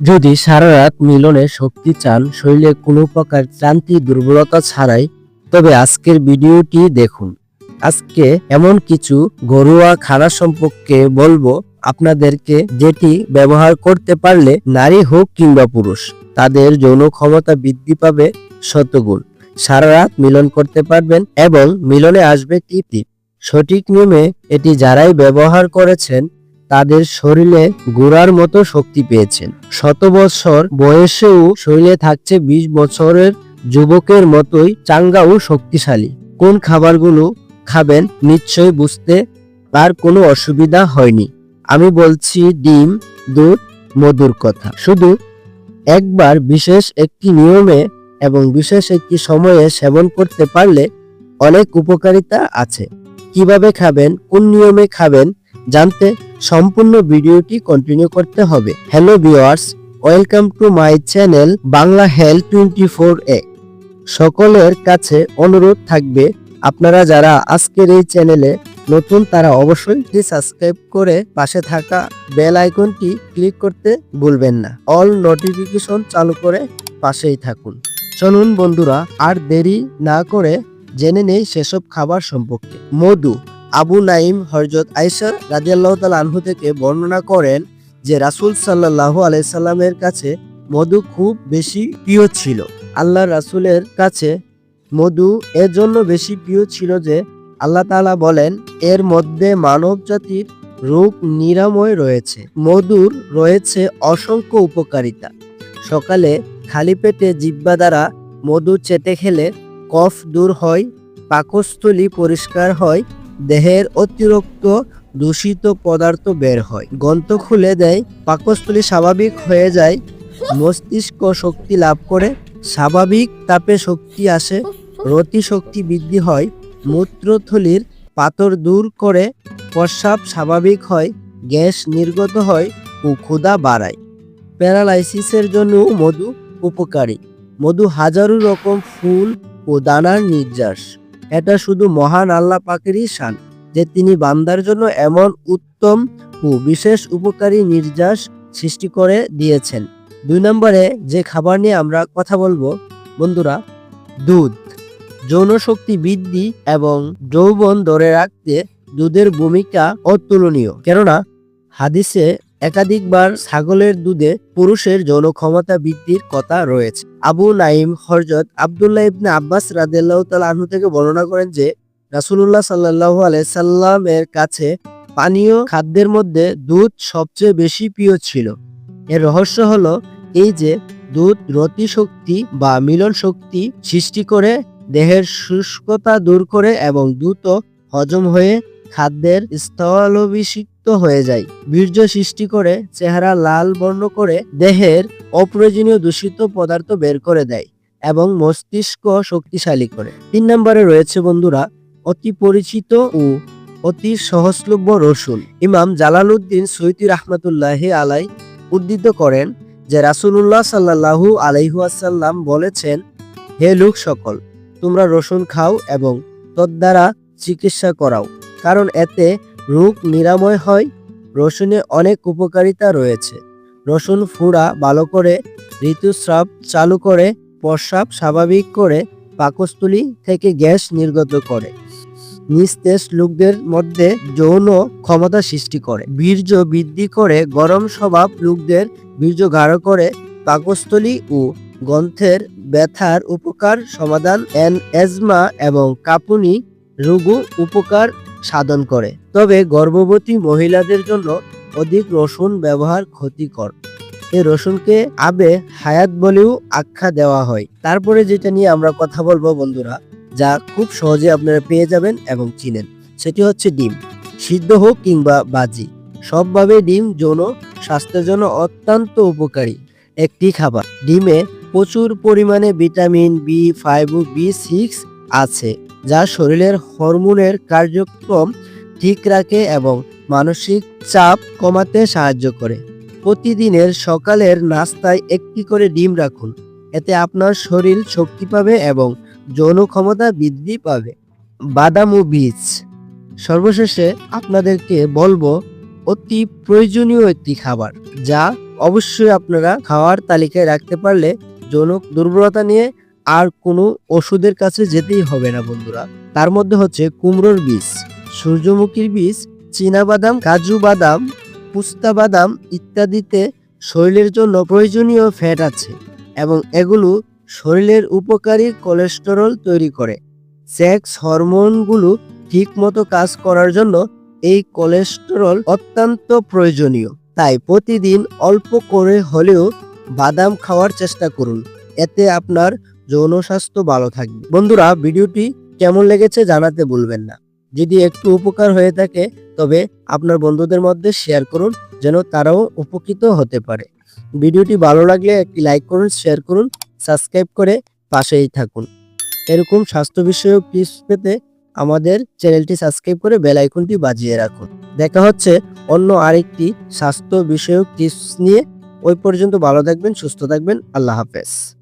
যদি সারা রাত মিলনে শক্তি চান, শরীরে কোনো প্রকার ক্লান্তি, দুর্বলতা ছাড়াই, তবে আজকের ভিডিওটি দেখুন। আজকে এমন কিছু ঘরোয়া খানা সম্পর্কে বলব। আপনাদেরকে যেটি ব্যবহার করতে পারলে নারী হোক কিংবা পুরুষ, তাদের যৌন ক্ষমতা বৃদ্ধি পাবে শতগুণ। সারা রাত মিলন করতে পারবেন এবং মিলনে আসবে তৃপ্তি। সঠিক নিয়মে এটি যারাই ব্যবহার করেছেন তাদের শরীরে গোড়ার মতো শক্তি পেয়েছেন। শত বছর বয়সেও শরীরে থাকছে বিশ বছরের যুবকের মতোই চাঙ্গা ও শক্তিশালী। কোন খাবারগুলো খাবেন নিশ্চয় বুঝতে তার কোনো অসুবিধা হয়নি। আমি বলছি ডিম, দুধ, মধুর কথা। শুধু একবার বিশেষ একটি নিয়মে এবং বিশেষ একটি সময়ে সেবন করতে পারলে অনেক উপকারিতা আছে। কীভাবে খাবেন, কোন নিয়মে খাবেন জানতে সম্পূর্ণ ভিডিওটি কন্টিনিউ করতে হবে। Hello viewers welcome to my channel Bangla health twenty four এ সকলের কাছে অনুরোধ থাকবে, আপনারা যারা আজকের এই চ্যানেলে নতুন, তারা অবশ্যই সাবস্ক্রাইব করে পাশে থাকা বেল আইকনটি ক্লিক করতে ভুলবেন না। অল নোটিফিকেশন চালু করে পাশেই থাকুন। চলুন বন্ধুরা, আর দেরি না করে জেনে নেই সেসব খাবার সম্পর্কে। মধু আবু নাইম হরজত আইসার রাজিয়াল্লাহ তাল আনহু থেকে বর্ণনা করেন যে রাসূল সাল্লাহ আলাইসাল্লামের কাছে মধু খুব বেশি প্রিয় ছিল। আল্লাহ রাসূলের কাছে মধু এর জন্য বেশি প্রিয় ছিল যে আল্লাহ তাআলা বলেন, এর মধ্যে মানব জাতির রোগ নিরাময় রয়েছে। মধুর রয়েছে অসংখ্য উপকারিতা। সকালে খালি পেটে জিব্বা দ্বারা মধু চেটে খেলে কফ দূর হয়, পাকস্থলী পরিষ্কার হয় দেহের অতিরিক্ত দূষিত পদার্থ বের হয়। গন্ত খুলে দেয়, পাকস্থলী স্বাভাবিক হয়ে যায়, মস্তিষ্ক শক্তি লাভ করে, স্বাভাবিক তাপে শক্তি আসে, রতি শক্তি বৃদ্ধি হয়, মূত্রথলির পাথর দূর করে, প্রস্রাব স্বাভাবিক হয়, গ্যাস নির্গত হয় ও ক্ষুধা বাড়ায়। প্যারালাইসিসের জন্য মধু উপকারী। মধু হাজারো রকম ফুল ও দানার নির্যাস। এটা শুধু মহান আল্লাহ পাকেরই শান, যে তিনি বান্দার জন্য এমন উত্তম ও বিশেষ উপকারী নির্যাস সৃষ্টি করে দিয়েছেন। দুই নম্বরে যে খাবার নিয়ে আমরা কথা বলব, বন্ধুরা, দুধ। যৌন শক্তি বৃদ্ধি এবং যৌবন ধরে রাখতে দুধের ভূমিকা অতুলনীয়। কেননা, হাদিসে একাধিকবার ছাগলের দুধে পুরুষের যৌন ক্ষমতা বৃদ্ধির কথা রয়েছে। আবু নাইম হরজত আবদুল্লাহ ইবনে আব্বাস রাদিয়াল্লাহু তাআলা আনহু থেকে বর্ণনা করেন যে, রাসূলুল্লাহ সাল্লাল্লাহু আলাইহি সাল্লামের কাছে পানীয় খাদ্যের মধ্যে দুধ সবচেয়ে বেশি প্রিয় ছিল। এর রহস্য হলো এই যে, দুধ রতি শক্তি বা মিলন শক্তি সৃষ্টি করে, দেহের শুষ্কতা দূর করে এবং দ্রুত হজম হয়ে খাদ্যের স্থলাভিষিক্ত হয়ে যায়। বীর্য সৃষ্টি করে চেহারা লাল বর্ণ করে দেহের অপ্রয়োজনীয় দূষিত পদার্থ বের করে দেয় এবং মস্তিষ্ক শক্তিশালী করে। তিন নম্বরে রয়েছে বন্ধুরা, অতি পরিচিত ও অতি সহজলভ্য রসুন। ইমাম জালালউদ্দিন সৈয়দি রহমতুল্লাহ আলাই উদ্ধৃত করেন যে রাসূলুল্লাহ সাল্লাল্লাহু আলাইহাসাল্লাম বলেছেন, হে লোক সকল, তোমরা রসুন খাও এবং তদ্বারা চিকিৎসা করাও, কারণ এতে রোগ নিরাময় হয়, রসুনে অনেক উপকারিতা রয়েছে। রসুন ফুড়া ভালো করে ঋতুস্রাব চালু করে, প্রস্রাব স্বাভাবিক করে, পাকস্থলী থেকে গ্যাস নির্গত করে। নিস্তেজ লোকদের মধ্যে যৌন ক্ষমতা সৃষ্টি করে। বীর্য বৃদ্ধি করে, গরম স্বভাব লোকদের বীর্য গাঢ় করে। পাকস্থলী ও গ্রন্থের ব্যথার উপকার সমাধান এন এজমা এবং কাপুনি রোগও উপকার সাধন করে। তবে গর্ভবতী মহিলাদের জন্য অধিক রসুন ব্যবহার ক্ষতিকর। এই রসুনকে আবে হায়াত বলেও আখ্যা দেওয়া হয়। তারপরে যেটা নিয়ে আমরা কথা বলব বন্ধুরা, যা খুব সহজে আপনারা পেয়ে যাবেন এবং চিনেন, সেটি হচ্ছে ডিম, সিদ্ধ হোক কিংবা বাজি। সবভাবে ডিম যৌন স্বাস্থ্যের জন্য অত্যন্ত উপকারী একটি খাবার। ডিমে প্রচুর পরিমাণে vitamin B, five, B, six আছে, যা শরীরের হরমোনের কার্যক্রম ঠিক রাখে এবং মানসিক চাপ কমাতে সাহায্য করে। প্রতিদিনের সকালের নাস্তায় একটি করে ডিম রাখুন, এতে আপনার শরীর শক্তি পাবে এবং যৌন ক্ষমতা বৃদ্ধি পাবে। বাদাম ও বীজ। সর্বশেষে আপনাদেরকে বলব, অতি প্রয়োজনীয় একটি খাবার, যা অবশ্যই আপনারা খাওয়ার তালিকায় রাখতে পারলে যৌন দুর্বলতা নিয়ে আর কোনো ওষুধের কাছে যেতেই হবে না, বন্ধুরা। তার মধ্যে হচ্ছে কুমড়োর বীজ, সূর্যমুখীর বীজ বাদাম কাজু বাদাম, পুস্তা বাদাম ইত্যাদিতে শরীরের জন্য প্রয়োজনীয় ফ্যাট আছে এবং এগুলো শরীরের উপকারী কোলেস্টেরল তৈরি করে। সেক্স হরমোনগুলো ঠিকমতো কাজ করার জন্য এই কোলেস্টেরল অত্যন্ত প্রয়োজনীয়। তাই প্রতিদিন অল্প করে হলেও বাদাম খাওয়ার চেষ্টা করুন। এতে আপনার যৌন স্বাস্থ্য ভালো থাকবে। বন্ধুরা, ভিডিওটি কেমন লেগেছে জানাতে ভুলবেন না। যদি একটু উপকার হয়ে থাকে, তবে আপনার বন্ধুদের মধ্যে শেয়ার করুন, যেন তারাও উপকৃত হতে পারে। ভিডিওটি ভালো লাগলে একটি লাইক করুন, শেয়ার করুন, সাবস্ক্রাইব করে পাশেই থাকুন। এরকম স্বাস্থ্য বিষয়ক টিপস পেতে আমাদের চ্যানেলটি সাবস্ক্রাইব করে বেল আইকনটি বাজিয়ে রাখুন। দেখা হচ্ছে অন্য আরেকটি স্বাস্থ্য বিষয়ক টিপস নিয়ে। ওই পর্যন্ত ভালো থাকবেন, সুস্থ থাকবেন। আল্লাহ হাফেজ।